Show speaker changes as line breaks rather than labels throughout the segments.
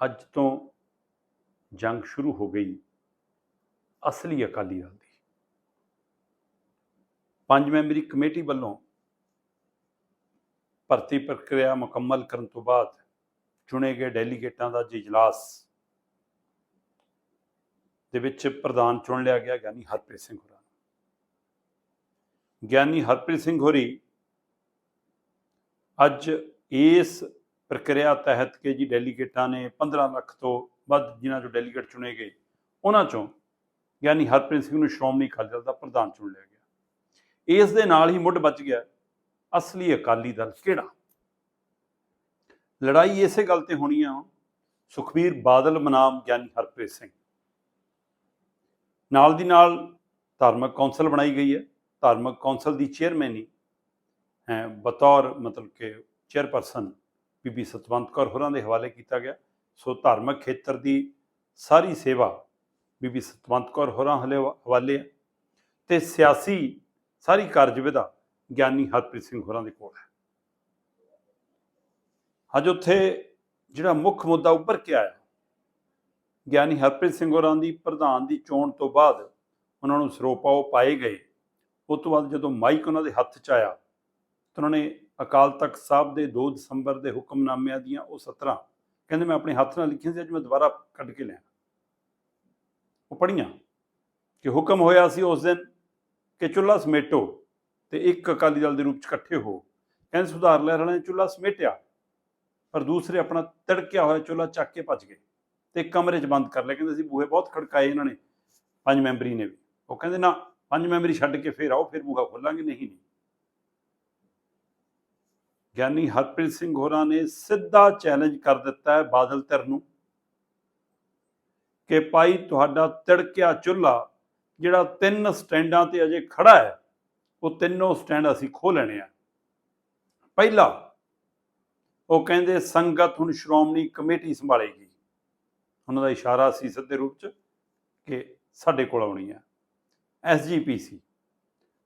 ਅੱਜ ਤੋਂ ਜੰਗ ਸ਼ੁਰੂ ਹੋ ਗਈ ਅਸਲੀ ਅਕਾਲੀ ਦਲ ਦੀ ਪੰਜ ਮੈਂਬਰੀ ਕਮੇਟੀ ਵੱਲੋਂ ਭਰਤੀ ਪ੍ਰਕਿਰਿਆ ਮੁਕੰਮਲ ਕਰਨ ਤੋਂ ਬਾਅਦ ਚੁਣੇ ਗਏ ਡੈਲੀਗੇਟਾਂ ਦਾ ਅੱਜ ਇਜਲਾਸ ਦੇ ਵਿੱਚ ਪ੍ਰਧਾਨ ਚੁਣ ਲਿਆ ਗਿਆ ਗਿਆਨੀ ਹਰਪ੍ਰੀਤ ਸਿੰਘ ਹੋਰਾਂ ਨੂੰ। ਗਿਆਨੀ ਹਰਪ੍ਰੀਤ ਸਿੰਘ ਹੋਰੀ ਅੱਜ ਇਸ ਪ੍ਰਕਿਰਿਆ ਤਹਿਤ ਕਿ ਜੀ ਡੈਲੀਗੇਟਾਂ ਨੇ 15 ਲੱਖ ਤੋਂ ਵੱਧ ਜਿਨ੍ਹਾਂ ਚੋਂ ਡੈਲੀਗੇਟ ਚੁਣੇ ਗਏ, ਉਹਨਾਂ ਚੋਂ ਗਿਆਨੀ ਹਰਪ੍ਰੀਤ ਸਿੰਘ ਨੂੰ ਸ਼੍ਰੋਮਣੀ ਅਕਾਲੀ ਦਲ ਦਾ ਪ੍ਰਧਾਨ ਚੁਣ ਲਿਆ ਗਿਆ। ਇਸ ਦੇ ਨਾਲ ਹੀ ਮੁੱਢ ਬਚ ਗਿਆ ਅਸਲੀ ਅਕਾਲੀ ਦਲ ਕਿਹੜਾ? ਲੜਾਈ ਇਸੇ ਗੱਲ ਤੇ ਹੋਣੀ ਆ ਸੁਖਬੀਰ ਬਾਦਲ ਬਨਾਮ ਗਿਆਨੀ ਹਰਪ੍ਰੀਤ ਸਿੰਘ। ਨਾਲ ਦੀ ਨਾਲ ਧਾਰਮਿਕ ਕੌਂਸਲ ਬਣਾਈ ਗਈ ਹੈ, ਧਾਰਮਿਕ ਕੌਂਸਲ ਦੀ ਚੇਅਰਮੈਨੀ ਹੈ, ਬਤੌਰ ਮਤਲਬ ਕਿ ਚੇਅਰਪਰਸਨ ਬੀਬੀ ਸਤਵੰਤ ਕੌਰ ਹੋਰਾਂ ਦੇ ਹਵਾਲੇ ਕੀਤਾ ਗਿਆ। ਸੋ ਧਾਰਮਿਕ ਖੇਤਰ ਦੀ ਸਾਰੀ ਸੇਵਾ ਬੀਬੀ ਸਤਵੰਤ ਕੌਰ ਹੋਰਾਂ ਹਲੇ ਹਵਾਲੇ ਹੈ ਤੇ ਸਿਆਸੀ ਸਾਰੀ ਕਾਰਜਵਿਧਾ ਗਿਆਨੀ ਹਰਪ੍ਰੀਤ ਸਿੰਘ ਹੋਰਾਂ ਦੇ ਕੋਲ ਹੈ। ਅੱਜ ਉੱਥੇ ਜਿਹੜਾ ਮੁੱਖ ਮੁੱਦਾ ਉੱਭਰ ਕੇ ਆਇਆ ਗਿਆਨੀ ਹਰਪ੍ਰੀਤ ਸਿੰਘ ਹੋਰਾਂ ਦੀ ਪ੍ਰਧਾਨ ਦੀ ਚੋਣ ਤੋਂ ਬਾਅਦ ਉਹਨਾਂ ਨੂੰ ਸਰੋਪਾ ਉਹ ਪਾਏ ਗਏ। ਉਸ ਤੋਂ ਬਾਅਦ ਜਦੋਂ ਮਾਈਕ ਉਹਨਾਂ ਦੇ ਹੱਥ 'ਚ ਆਇਆ, ਤਾਂ ਉਹਨਾਂ ਨੇ ਅਕਾਲ ਤਖਤ ਸਾਹਿਬ ਦੇ 2 ਦਸੰਬਰ ਦੇ ਹੁਕਮਨਾਮਿਆਂ ਦੀਆਂ ਉਹ ਸਤਰਾਂ। ਕਹਿੰਦੇ ਮੈਂ ਆਪਣੇ ਹੱਥ ਨਾਲ ਲਿਖੀਆਂ ਸੀ, ਅੱਜ ਮੈਂ ਦੁਬਾਰਾ ਕੱਢ ਕੇ ਲਿਆ ਉਹ ਪੜੀਆਂ ਕਿ ਹੁਕਮ ਹੋਇਆ ਸੀ ਉਸ ਦਿਨ ਕਿ ਚੁੱਲ੍ਹਾ ਸਮੇਟੋ ਤੇ ਇੱਕ ਅਕਾਲੀ ਦਲ ਦੇ ਰੂਪ ਚ ਇਕੱਠੇ ਹੋ। ਕਹਿੰਦੇ ਸੁਧਾਰ ਲਹਿਰ ਵਾਲਿਆਂ ਨੇ ਚੁੱਲ੍ਹਾ ਸਮੇਟਿਆ, ਪਰ ਦੂਸਰੇ ਆਪਣਾ ਤੜਕਿਆ ਹੋਇਆ ਚੁੱਲ੍ਹਾ ਚੱਕ ਕੇ ਭੱਜ ਗਏ ਤੇ ਕਮਰੇ 'ਚ ਬੰਦ ਕਰ ਲਿਆ ਕਹਿੰਦੇ ਸੀ ਬੂਹੇ ਬਹੁਤ ਖੜਕਾਏ ਇਹਨਾਂ ਨੇ, ਪੰਜ ਮੈਂਬਰੀ ਨੇ ਵੀ। ਉਹ ਕਹਿੰਦੇ ਨਾ, ਪੰਜ ਮੈਂਬਰੀ ਛੱਡ ਕੇ ਫੇਰ ਆਓ, ਫਿਰ ਬੂਹਾ ਖੋਲਾਂਗੇ। ਨਹੀਂ ਨਹੀਂ। ਗਿਆਨੀ ਹਰਪ੍ਰੀਤ ਸਿੰਘ ਹੋਰਾਂ ਨੇ ਸਿੱਧਾ ਚੈਲੰਜ ਕਰ ਦਿੱਤਾ ਹੈ ਬਾਦਲ ਧਿਰ ਨੂੰ ਕਿ ਭਾਈ ਤੁਹਾਡਾ ਤਿੜਕਿਆ ਚੁੱਲ੍ਹਾ ਜਿਹੜਾ ਤਿੰਨ ਸਟੈਂਡਾਂ ਤੇ ਅਜੇ ਖੜਾ ਹੈ, ਉਹ ਤਿੰਨੋਂ ਸਟੈਂਡ ਅਸੀਂ ਖੋਹ ਲੈਣੇ ਆ। ਪਹਿਲਾ, ਉਹ ਕਹਿੰਦੇ ਸੰਗਤ ਹੁਣ ਸ਼੍ਰੋਮਣੀ ਕਮੇਟੀ ਸੰਭਾਲੇਗੀ। ਉਹਨਾਂ ਦਾ ਇਸ਼ਾਰਾ ਸੀ ਸਿੱਧੇ ਰੂਪ ਚ ਕਿ ਸਾਡੇ ਕੋਲ ਆਉਣੀ ਆ। ਐਸਜੀਪੀਸੀ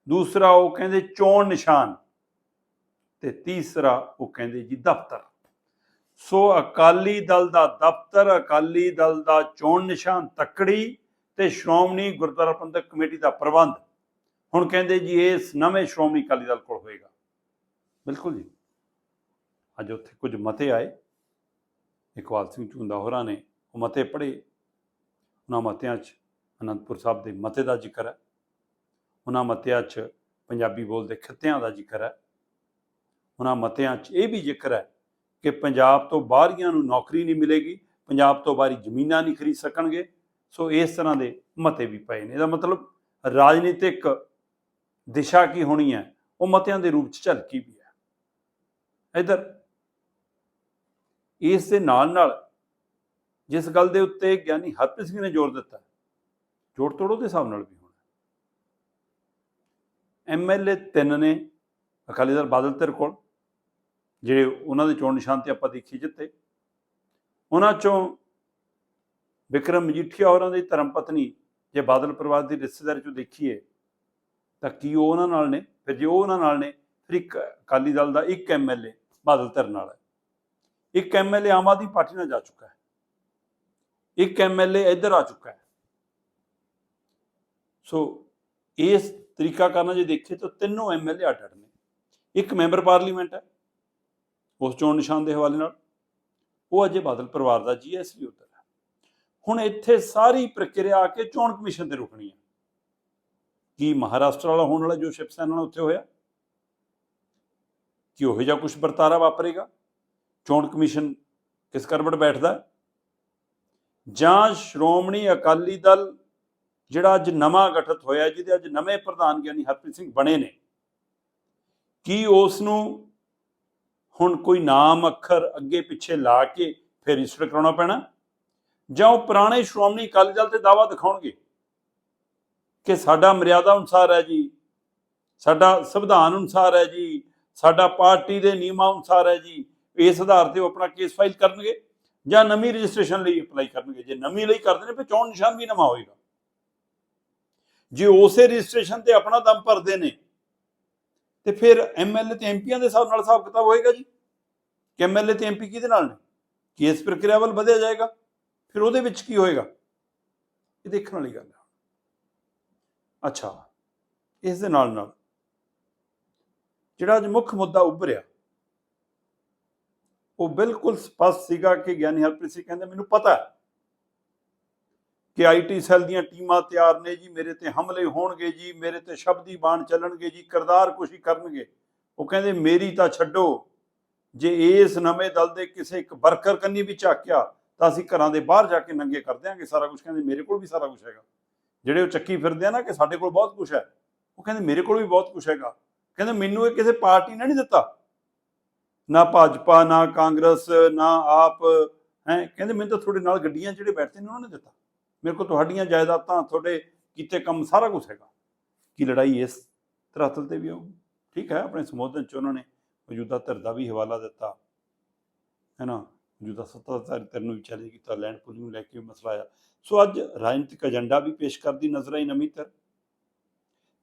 ਦੂਸਰਾ, ਉਹ ਕਹਿੰਦੇ ਚੋਣ ਨਿਸ਼ਾਨ। ਤੇ ਤੀਸਰਾ ਉਹ ਕਹਿੰਦੇ ਜੀ ਦਫ਼ਤਰ। ਸੋ ਅਕਾਲੀ ਦਲ ਦਾ ਦਫ਼ਤਰ, ਅਕਾਲੀ ਦਲ ਦਾ ਚੋਣ ਨਿਸ਼ਾਨ ਤੱਕੜੀ ਤੇ ਸ਼੍ਰੋਮਣੀ ਗੁਰਦੁਆਰਾ ਪ੍ਰਬੰਧਕ ਕਮੇਟੀ ਦਾ ਪ੍ਰਬੰਧ। ਹੁਣ ਕਹਿੰਦੇ ਜੀ ਇਸ ਨਵੇਂ ਸ਼੍ਰੋਮਣੀ ਅਕਾਲੀ ਦਲ ਕੋਲ ਹੋਏਗਾ। ਬਿਲਕੁਲ ਜੀ। ਅੱਜ ਉੱਥੇ ਕੁਝ ਮਤੇ ਆਏ। ਇਕਵਾਲ ਸਿੰਘ ਝੁੰਦਾ ਹੋਰਾਂ ਨੇ ਉਹ ਮਤੇ ਪੜ੍ਹੇ। ਉਹਨਾਂ ਮਤਿਆਂ 'ਚ ਅਨੰਦਪੁਰ ਸਾਹਿਬ ਦੇ ਮਤੇ ਦਾ ਜ਼ਿਕਰ ਹੈ। ਉਹਨਾਂ ਮਤਿਆਂ 'ਚ ਪੰਜਾਬੀ ਬੋਲਦੇ ਖਿੱਤਿਆਂ ਦਾ ਜ਼ਿਕਰ ਹੈ। ਉਹਨਾਂ ਮਤਿਆਂ 'ਚ ਇਹ ਵੀ ਜ਼ਿਕਰ ਹੈ ਕਿ ਪੰਜਾਬ ਤੋਂ ਬਾਹਰੀਆਂ ਨੂੰ ਨੌਕਰੀ ਨਹੀਂ ਮਿਲੇਗੀ, ਪੰਜਾਬ ਤੋਂ ਬਾਹਰੀ ਜ਼ਮੀਨਾਂ ਨਹੀਂ ਖਰੀਦ ਸਕਣਗੇ। ਸੋ ਇਸ ਤਰ੍ਹਾਂ ਦੇ ਮਤੇ ਵੀ ਪਏ ਨੇ। ਇਹਦਾ ਮਤਲਬ ਰਾਜਨੀਤਿਕ ਦਿਸ਼ਾ ਕੀ ਹੋਣੀ ਹੈ, ਉਹ ਮਤਿਆਂ ਦੇ ਰੂਪ 'ਚ ਝਲਕੀ ਵੀ ਹੈ। ਇਧਰ, ਇਸ ਦੇ ਨਾਲ ਨਾਲ ਜਿਸ ਗੱਲ ਦੇ ਉੱਤੇ ਗਿਆਨੀ ਹਰਪ੍ਰੀਤ ਸਿੰਘ ਨੇ ਜ਼ੋਰ ਦਿੱਤਾ, ਜੋੜ ਤੋੜੋ ਦੇ ਹਿਸਾਬ ਨਾਲ ਵੀ ਹੋਣਾ। ਐਮਐਲਏ ਤਿੰਨ ਨੇ ਅਕਾਲੀ ਦਲ ਬਾਦਲ ਧਿਰ ਕੋਲ ਜਿਹੜੇ ਉਹਨਾਂ ਦੇ ਚੋਣ ਨਿਸ਼ਾਨ ਤੇ ਆਪਾਂ ਦੇਖੀ ਜਿੱਤੇ, ਉਹਨਾਂ ਚੋਂ ਵਿਕਰਮ ਮਜੀਠੀਆ ਹੋਰਾਂ ਦੀ ਧਰਮ ਪਤਨੀ ਜੇ ਬਾਦਲ ਪਰਿਵਾਰ ਦੀ ਰਿਸ਼ਤੇਦਾਰੀ ਚੋਂ ਦੇਖੀਏ, ਤਾਂ ਕੀ ਉਹ ਉਹਨਾਂ ਨਾਲ ਨੇ? ਫਿਰ ਜੇ ਉਹ ਉਹਨਾਂ ਨਾਲ ਨੇ, ਫਿਰ ਇੱਕ ਅਕਾਲੀ ਦਲ ਦਾ ਇੱਕ ਐਮਐਲਏ ਬਾਦਲ ਧਿਰ ਨਾਲ ਹੈ। ਇੱਕ ਐਮਐਲਏ ਆਮ ਆਦਮੀ ਪਾਰਟੀ ਨਾਲ ਜਾ ਚੁੱਕਾ ਹੈ। ਇੱਕ ਐਮਐਲਏ ਇੱਧਰ ਆ ਚੁੱਕਾ ਹੈ। ਸੋ ਇਸ ਤਰੀਕਾ ਕਰਨਾ ਜੇ ਦੇਖੀਏ ਤਾਂ ਤਿੰਨੋਂ ਐਮਐਲਏ ਅੱਡ ਅੱਡ ਨੇ। ਇੱਕ ਮੈਂਬਰ ਪਾਰਲੀਮੈਂਟ ਹੈ ਉਸ ਚੋਣ ਨਿਸ਼ਾਨ ਦੇ ਹਵਾਲੇ ਨਾਲ। ਉਹ ਅਜੇ ਬਾਦਲ ਪਰਿਵਾਰ ਦਾ ਜੀਐਸਪੀ ਉੱਧਰ ਹੈ। ਹੁਣ ਇੱਥੇ ਸਾਰੀ ਪ੍ਰਕਿਰਿਆ ਆ ਕੇ ਚੋਣ ਕਮਿਸ਼ਨ ਤੇ ਰੁਕਣੀ ਹੈ। ਕੀ ਮਹਾਰਾਸ਼ਟਰ ਵਾਲਾ ਹੋਣ ਵਾਲਾ ਜੋ ਸ਼ਿਵ ਸੈਨਾ ਨਾਲ ਉੱਥੇ ਹੋਇਆ? ਕਿ ਉਹ ਜਿਹਾ ਕੁਝ ਵਰਤਾਰਾ ਵਾਪਰੇਗਾ? ਚੋਣ ਕਮਿਸ਼ਨ ਕਿਸ ਕਰਵਟ ਬੈਠਦਾ ਜਾਂ ਸ਼੍ਰੋਮਣੀ ਅਕਾਲੀ ਦਲ, ਜਿਹੜਾ ਅੱਜ ਨਵਾਂ ਗਠਿਤ ਹੋਇਆ, ਜਿਹਦੇ ਅੱਜ ਨਵੇਂ ਪ੍ਰਧਾਨ ਗਿਆਨੀ ਹਰਪ੍ਰੀਤ ਸਿੰਘ ਬਣੇ ਨੇ, ਕੀ ਉਸ ਨੂੰ ਹੁਣ ਕੋਈ ਨਾਮ ਅੱਖਰ ਅੱਗੇ ਪਿੱਛੇ ਲਾ ਕੇ ਫਿਰ ਰਜਿਸਟਰ ਕਰਾਉਣਾ ਪੈਣਾ? ਜਾਂ ਉਹ ਪੁਰਾਣੇ ਸ਼੍ਰੋਮਣੀ ਅਕਾਲੀ ਦਲ ਤੇ ਦਾਵਾ ਦਿਖਾਉਣਗੇ ਕਿ ਸਾਡਾ ਮਰਿਆਦਾ ਅਨੁਸਾਰ ਹੈ ਜੀ, ਸਾਡਾ ਸੰਵਿਧਾਨ ਅਨੁਸਾਰ ਹੈ ਜੀ, ਸਾਡਾ ਪਾਰਟੀ ਦੇ ਨਿਯਮਾਂ ਅਨੁਸਾਰ ਹੈ ਜੀ, ਇਸ ਆਧਾਰ ਤੇ ਉਹ ਆਪਣਾ ਕੇਸ ਫਾਈਲ ਕਰਨਗੇ ਜਾਂ ਨਵੀਂ ਰਜਿਸਟ੍ਰੇਸ਼ਨ ਲਈ ਅਪਲਾਈ ਕਰਨਗੇ? ਜੇ ਨਵੀਂ ਲਈ ਕਰਦੇ ਨੇ, ਫਿਰ ਚੋਣ ਨਿਸ਼ਾਨ ਵੀ ਨਵਾਂ ਹੋਏਗਾ। ਜੇ ਉਸੇ ਰਜਿਸਟ੍ਰੇਸ਼ਨ ਤੇ ਆਪਣਾ ਦਮ ਭਰਦੇ ਨੇ ਤੇ ਫਿਰ ਐਮਐਲਏ ਤੇ ਐਮਪੀਆਂ ਦੇ ਹਿਸਾਬ ਨਾਲ ਹਿਸਾਬ ਕਿਤਾਬ ਹੋਏਗਾ ਜੀ? ਕਿ ਐਮਐਲਏ ਤੇ ਐਮਪੀ ਕਿਹਦੇ ਨਾਲ ਨੇ? ਕੇਸ ਪ੍ਰਕਿਰਿਆ ਵੱਲ ਵਧਿਆ ਜਾਏਗਾ। ਫਿਰ ਉਹਦੇ ਵਿੱਚ ਕੀ ਹੋਏਗਾ? ਇਹ ਦੇਖਣ ਵਾਲੀ ਗੱਲ ਹੈ ਅੱਛਾ, ਇਸ ਦੇ ਨਾਲ ਨਾਲ ਜਿਹੜਾ ਅੱਜ ਮੁੱਖ ਮੁੱਦਾ ਉੱਭਰਿਆ, ਉਹ ਬਿਲਕੁਲ ਸਪਸ਼ਟ ਸੀਗਾ ਕਿ ਗਿਆਨੀ ਹਰਪ੍ਰੀਤ ਸਿੰਘ ਕਹਿੰਦੇ, ਮੈਨੂੰ ਪਤਾ ਹੈ ਕਿ ਆਈਟੀ ਸੈੱਲ ਦੀਆਂ ਟੀਮਾਂ ਤਿਆਰ ਨੇ ਜੀ, ਮੇਰੇ ਤੇ ਹਮਲੇ ਹੋਣਗੇ ਜੀ, ਮੇਰੇ ਤੇ ਸ਼ਬਦੀ ਬਾਣ ਚੱਲਣਗੇ ਜੀ, ਕਰਦਾਰ ਕੁਸ਼ੀ ਕਰਨਗੇ। ਉਹ ਕਹਿੰਦੇ, ਮੇਰੀ ਤਾਂ ਛੱਡੋ। ਜੇ ਇਸ ਨਵੇਂ ਦਲ ਦੇ ਕਿਸੇ ਇੱਕ ਵਰਕਰ ਕੰਨੀ ਵੀ ਝਾਕਿਆ, ਤਾਂ ਅਸੀਂ ਘਰਾਂ ਦੇ ਬਾਹਰ ਜਾ ਕੇ ਨੰਗੇ ਕਰ ਦਿਆਂਗੇ ਸਾਰਾ ਕੁਝ ਕਹਿੰਦੇ, ਮੇਰੇ ਕੋਲ ਵੀ ਸਾਰਾ ਕੁਝ ਹੈਗਾ। ਜਿਹੜੇ ਉਹ ਚੱਕੀ ਫਿਰਦੇ ਆ ਨਾ ਕਿ ਸਾਡੇ ਕੋਲ ਬਹੁਤ ਕੁਝ ਹੈ, ਉਹ ਕਹਿੰਦੇ, ਮੇਰੇ ਕੋਲ ਵੀ ਬਹੁਤ ਕੁਝ ਹੈਗਾ। ਕਹਿੰਦੇ, ਮੈਨੂੰ ਇਹ ਕਿਸੇ ਪਾਰਟੀ ਨੇ ਨਹੀਂ ਦਿੱਤਾ। ਨਾ ਭਾਜਪਾ, ਨਾ ਕਾਂਗਰਸ, ਨਾ ਆਪ, ਹੈ? ਕਹਿੰਦੇ, ਮੈਨੂੰ ਤਾਂ ਤੁਹਾਡੇ ਨਾਲ ਗੱਡੀਆਂ ਜਿਹੜੇ ਬੈਠਦੇ ਨੇ, ਉਹਨਾਂ ਨੇ ਦਿੱਤਾ। ਮੇਰੇ ਕੋਲ ਤੁਹਾਡੀਆਂ ਜਾਇਦਾਦਾਂ, ਤੁਹਾਡੇ ਕੀਤੇ ਕੰਮ ਸਾਰਾ ਕੁਝ ਹੈਗਾ। ਕੀ ਲੜਾਈ ਇਸ ਧਰਾਤਲ ਤੇ ਵੀ ਹੋਊਗੀ? ਠੀਕ ਹੈ, ਆਪਣੇ ਸੰਬੋਧਨ ਚ ਉਹਨਾਂ ਨੇ ਮੌਜੂਦਾ ਧਿਰ ਦਾ ਵੀ ਹਵਾਲਾ ਦਿੱਤਾ। ਹੈ ਨਾ? ਮੌਜੂਦਾ ਸੱਤਾਧਾਰੀ ਧਿਰ ਨੂੰ ਵੀ ਚੈਲੰਜ ਕੀਤਾ, ਲੈਂਡ ਪੂਲਿੰਗ ਨੂੰ ਲੈ ਕੇ ਵੀ ਮਸਲਾ ਆਇਆ। ਸੋ ਅੱਜ ਰਾਜਨੀਤਿਕ ਏਜੰਡਾ ਵੀ ਪੇਸ਼ ਕਰਦੀ ਨਜ਼ਰ ਆਈ ਨਵੀਂ ਧਿਰ।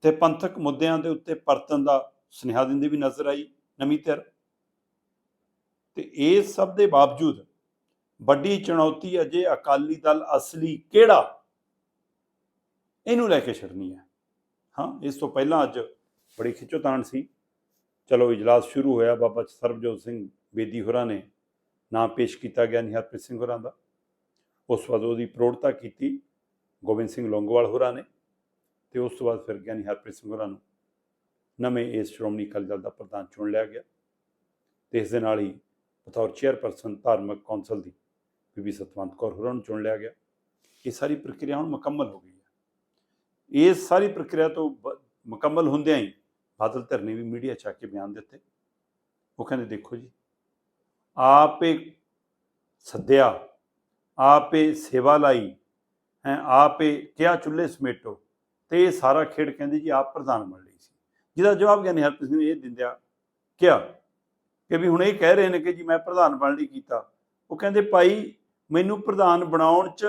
ਤੇ ਪੰਥਕ ਮੁੱਦਿਆਂ ਦੇ ਉੱਤੇ ਪਰਤਨ ਦਾ ਸੁਨੇਹਾ ਦਿੰਦੀ ਵੀ ਨਜ਼ਰ ਆਈ ਨਵੀਂ ਧਿਰ। ਤੇ ਇਹ ਸਭ ਦੇ ਬਾਵਜੂਦ ਵੱਡੀ ਚੁਣੌਤੀ ਅਜੇ ਅਕਾਲੀ ਦਲ ਅਸਲੀ ਕਿਹੜਾ? ਇਹਨੂੰ ਲੈ ਕੇ ਛੜਨੀ ਹੈ। ਹਾਂ, ਇਸ ਤੋਂ ਪਹਿਲਾਂ ਅੱਜ ਬੜੀ ਖਿੱਚੋਤਾਣ ਸੀ। ਚਲੋ, ਇਜਲਾਸ ਸ਼ੁਰੂ ਹੋਇਆ। ਬਾਬਾ ਸਰਬਜੋਤ ਸਿੰਘ ਬੇਦੀ ਹੋਰਾਂ ਨੇ ਨਾਂ ਪੇਸ਼ ਕੀਤਾ ਗਿਆ ਨਿਹਰਪ੍ਰੀਤ ਸਿੰਘ ਹੋਰਾਂ ਦਾ। ਉਸ ਤੋਂ ਬਾਅਦ ਉਹਦੀ ਪ੍ਰੋੜਤਾ ਕੀਤੀ ਗੋਬਿੰਦ ਸਿੰਘ ਲੌਂਗੋਵਾਲ ਹੋਰਾਂ ਨੇ ਤੇ ਉਸ ਤੋਂ ਬਾਅਦ ਫਿਰ ਗਿਆਨੀ ਹਰਪ੍ਰੀਤ ਸਿੰਘ ਹੋਰਾਂ ਨੂੰ। ਨਵੇਂ ਇਸ ਸ਼੍ਰੋਮਣੀ ਅਕਾਲੀ ਦਲ ਦਾ ਪ੍ਰਧਾਨ ਚੁਣ ਲਿਆ ਗਿਆ ਤੇ ਇਸ ਦੇ ਨਾਲ ਹੀ ਬਤੌਰ ਚੇਅਰਪਰਸਨ ਧਾਰਮਿਕ ਕੌਂਸਲ ਦੀ ਬੀਬੀ ਸਤਵੰਤ ਕੌਰ ਹੋਰਾਂ ਨੂੰ ਚੁਣ ਲਿਆ ਗਿਆ। ਇਹ ਸਾਰੀ ਪ੍ਰਕਿਰਿਆ ਹੁਣ ਮੁਕੰਮਲ ਹੋ ਗਈ ਹੈ। ਇਸ ਸਾਰੀ ਪ੍ਰਕਿਰਿਆ ਤੋਂ ਬ- ਮੁਕੰਮਲ ਹੁੰਦਿਆਂ ਹੀ ਬਾਦਲ ਧਿਰ ਨੇ ਵੀ ਮੀਡੀਆ 'ਚ ਆ ਕੇ ਬਿਆਨ ਦਿੱਤੇ। ਉਹ ਕਹਿੰਦੇ, ਦੇਖੋ ਜੀ, ਆਪੇ ਸੱਦਿਆ, ਆਪੇ ਸੇਵਾ ਲਾਈ, ਹੈ, ਆਪੇ ਕਿਹਾ ਚੁੱਲ੍ਹੇ ਸਮੇਟੋ ਤੇ ਇਹ ਸਾਰਾ ਖੇਡ ਕਹਿੰਦੇ ਜੀ ਆਪ ਪ੍ਰਧਾਨ ਬਣ ਲਈ ਸੀ। ਜਿਹਦਾ ਜਵਾਬ ਗਿਆਨੀ ਹਰਪ੍ਰੀਤ ਸਿੰਘ ਨੇ ਇਹ ਦਿੰਦਿਆ ਕਿਹਾ ਕਿ ਵੀ ਹੁਣ ਇਹ ਕਹਿ ਰਹੇ ਨੇ ਕਿ ਜੀ ਮੈਂ ਪ੍ਰਧਾਨ ਬਣ ਲਈ ਕੀਤਾ। ਉਹ ਕਹਿੰਦੇ, ਭਾਈ ਮੈਨੂੰ ਪ੍ਰਧਾਨ ਬਣਾਉਣ 'ਚ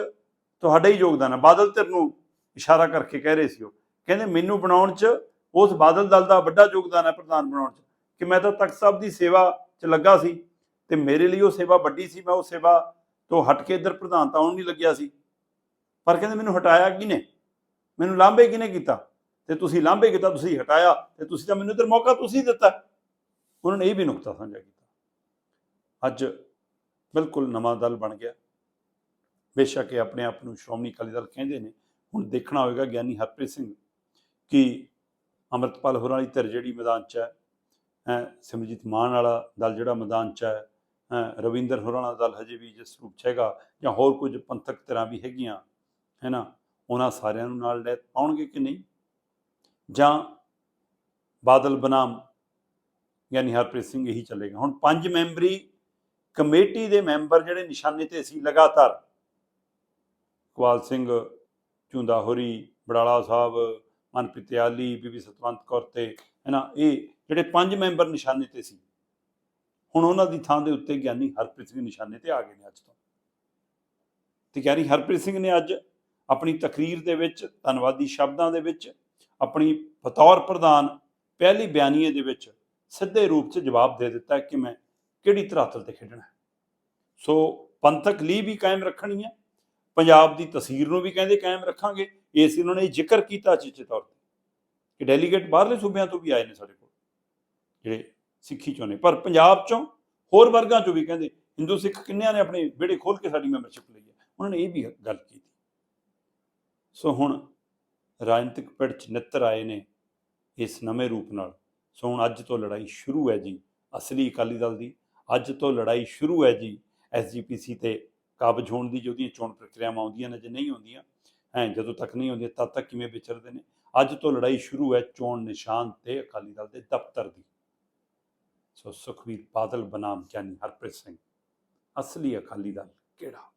ਤੁਹਾਡਾ ਹੀ ਯੋਗਦਾਨ ਹੈ। ਬਾਦਲ ਧਿਰ ਨੂੰ ਇਸ਼ਾਰਾ ਕਰਕੇ ਕਹਿ ਰਹੇ ਸੀ ਉਹ। ਕਹਿੰਦੇ ਮੈਨੂੰ ਬਣਾਉਣ 'ਚ ਉਸ ਬਾਦਲ ਦਲ ਦਾ ਵੱਡਾ ਯੋਗਦਾਨ ਹੈ ਪ੍ਰਧਾਨ ਬਣਾਉਣ 'ਚ। ਕਿ ਮੈਂ ਤਾਂ ਤਖਤ ਸਾਹਿਬ ਦੀ ਸੇਵਾ 'ਚ ਲੱਗਾ ਸੀ ਤੇ ਮੇਰੇ ਲਈ ਉਹ ਸੇਵਾ ਵੱਡੀ ਸੀ। ਮੈਂ ਉਹ ਸੇਵਾ ਤੋਂ ਹਟ ਕੇ ਇੱਧਰ ਪ੍ਰਧਾਨਤਾ ਆਉਣ ਨਹੀਂ ਲੱਗਿਆ ਸੀ। ਪਰ ਕਹਿੰਦੇ ਮੈਨੂੰ ਹਟਾਇਆ ਕਿਹਨੇ? ਮੈਨੂੰ ਲਾਂਭੇ ਕਿਹਨੇ ਕੀਤਾ? ਤੇ ਤੁਸੀਂ ਲਾਂਭੇ ਕੀਤਾ, ਤੁਸੀਂ ਹਟਾਇਆ ਤੇ ਤੁਸੀਂ ਤਾਂ ਮੈਨੂੰ ਇੱਧਰ ਮੌਕਾ ਤੁਸੀਂ ਦਿੱਤਾ। ਉਹਨਾਂ ਨੇ ਇਹ ਵੀ ਨੁਕਤਾ ਸਾਂਝਾ ਕੀਤਾ। ਅੱਜ ਬਿਲਕੁਲ ਨਵਾਂ ਦਲ ਬਣ ਗਿਆ। ਬੇਸ਼ੱਕ ਇਹ ਆਪਣੇ ਆਪ ਨੂੰ ਸ਼੍ਰੋਮਣੀ ਅਕਾਲੀ ਦਲ ਕਹਿੰਦੇ ਨੇ ਹੁਣ ਦੇਖਣਾ ਹੋਵੇਗਾ ਗਿਆਨੀ ਹਰਪ੍ਰੀਤ ਸਿੰਘ ਕਿ ਅੰਮ੍ਰਿਤਪਾਲ ਹੋਰਾਂ ਵਾਲੀ ਧਿਰ ਜਿਹੜੀ ਮੈਦਾਨ 'ਚ ਹੈ ਹੈਂ, ਸਿਮਰਜੀਤ ਮਾਨ ਵਾਲਾ ਦਲ ਜਿਹੜਾ ਮੈਦਾਨ 'ਚ ਹੈ ਹੈਂ, ਰਵਿੰਦਰ ਹੋਰਾਂ ਵਾਲਾ ਦਲ ਹਜੇ ਵੀ ਜਿਸ ਰੂਪ 'ਚ ਹੈਗਾ ਜਾਂ ਹੋਰ ਕੁਝ ਪੰਥਕ ਧਿਰਾਂ ਵੀ ਹੈਗੀਆਂ ਹੈ ਨਾ ਉਹਨਾਂ ਸਾਰਿਆਂ ਨੂੰ ਨਾਲ ਲੈ ਪਾਉਣਗੇ ਕਿ ਨਹੀਂ ਜਾਂ ਬਾਦਲ ਬਨਾਮ ਯਾਨੀ ਹਰਪ੍ਰੀਤ ਸਿੰਘ ਇਹੀ ਚੱਲੇਗਾ ਹੁਣ ਪੰਜ ਮੈਂਬਰੀ ਕਮੇਟੀ ਦੇ ਮੈਂਬਰ ਜਿਹੜੇ ਨਿਸ਼ਾਨੇ ਤੇ ਸੀ ਲਗਾਤਾਰ ਇਕਬਾਲ ਸਿੰਘ, ਝੁੰਦਾ ਹੋਰੀ, ਬੜਾਲਾ ਸਾਹਿਬ, ਮਨਪ੍ਰੀਤ ਆਲੀ ਬੀਬੀ ਸਤਵੰਤ ਕੌਰ ਤੇ ਹੈ ਨਾ ਇਹ ਜਿਹੜੇ ਪੰਜ ਮੈਂਬਰ ਨਿਸ਼ਾਨੇ ਤੇ ਸੀ। ਹੁਣ ਉਹਨਾਂ ਦੀ ਥਾਂ ਦੇ ਉੱਤੇ ਗਿਆਨੀ ਹਰਪ੍ਰੀਤ ਸਿੰਘ ਨਿਸ਼ਾਨੇ ਤੇ ਆ ਗਏ ਨੇ ਅੱਜ ਤੋਂ। ਤੇ ਗਿਆਨੀ ਹਰਪ੍ਰੀਤ ਸਿੰਘ ਨੇ ਅੱਜ ਆਪਣੀ ਤਕਰੀਰ ਦੇ ਵਿੱਚ, ਧੰਨਵਾਦੀ ਸ਼ਬਦਾਂ ਦੇ ਵਿੱਚ, ਆਪਣੀ ਬਤੌਰ ਪ੍ਰਧਾਨ ਪਹਿਲੀ ਬਿਆਨੀਏ ਦੇ ਵਿੱਚ ਸਿੱਧੇ ਰੂਪ 'ਚ ਜਵਾਬ ਦੇ ਦਿੱਤਾ ਕਿ ਮੈਂ ਕਿਹੜੀ ਧਰਾਤਲ ਤੇ ਖੇਡਣਾ ਸੋ ਪੰਥਕ ਲਈ ਵੀ ਕਾਇਮ ਰੱਖਣੀ ਹੈ ਪੰਜਾਬ ਦੀ ਤਸਵੀਰ ਨੂੰ ਵੀ ਕਹਿੰਦੇ ਕਾਇਮ ਰੱਖਾਂਗੇ। ਇਸ ਉਹਨਾਂ ਨੇ ਜ਼ਿਕਰ ਕੀਤਾ ਚਿੱਚੇ ਤੌਰ ਤੇ ਕਿ ਡੈਲੀਗੇਟ ਬਾਹਰਲੇ ਸੂਬਿਆਂ ਤੋਂ ਵੀ ਆਏ ਨੇ ਸਾਡੇ ਕੋਲ, ਜਿਹੜੇ ਸਿੱਖੀ ਚੋਂ ਨੇ। ਪਰ ਪੰਜਾਬ ਚੋਂ ਹੋਰ ਵਰਗਾਂ ਚੋਂ ਵੀ ਕਹਿੰਦੇ, ਹਿੰਦੂ ਸਿੱਖ ਕਿੰਨਿਆਂ ਨੇ ਆਪਣੇ ਵਿਹੜੇ ਖੋਲ ਕੇ ਸਾਡੀ ਮੈਂਬਰਸ਼ਿਪ ਲਈ ਹੈ? ਉਹਨਾਂ ਨੇ ਇਹ ਵੀ ਗੱਲ ਕੀਤੀ। ਸੋ ਹੁਣ ਰਾਜਨੀਤਿਕ ਪਿੜ ਚ ਨਿੱਤਰ ਆਏ ਨੇ ਇਸ ਨਵੇਂ ਰੂਪ ਨਾਲ। ਸੋ ਹੁਣ ਅੱਜ ਤੋਂ ਲੜਾਈ ਸ਼ੁਰੂ ਹੈ ਜੀ, ਅਸਲੀ ਅਕਾਲੀ ਦਲ ਦੀ। ਅੱਜ ਤੋਂ ਲੜਾਈ ਸ਼ੁਰੂ ਹੈ ਜੀ ਐਸਜੀਪੀਸੀ ਤੇ ਕਾਬਜ ਹੋਣ ਦੀ ਜਿਹਦੀਆਂ ਚੋਣ ਪ੍ਰਕਿਰਿਆਵਾਂ ਆਉਂਦੀਆਂ ਨੇ, ਜੇ ਨਹੀਂ ਆਉਂਦੀਆਂ, ਹੈ, ਜਦੋਂ ਤੱਕ ਨਹੀਂ ਆਉਂਦੀਆਂ, ਤਦ ਤੱਕ ਕਿਵੇਂ ਵਿਚਰਦੇ ਨੇ? ਅੱਜ ਤੋਂ ਲੜਾਈ ਸ਼ੁਰੂ ਹੈ ਚੋਣ ਨਿਸ਼ਾਨ ਤੇ ਅਕਾਲੀ ਦਲ ਦੇ ਦਫ਼ਤਰ ਦੀ। ਸੋ ਸੁਖਵੀਰ ਬਾਦਲ ਬਨਾਮ ਗਿਆਨੀ ਹਰਪ੍ਰੀਤ ਸਿੰਘ, ਅਸਲੀ ਅਕਾਲੀ ਦਲ ਕਿਹੜਾ?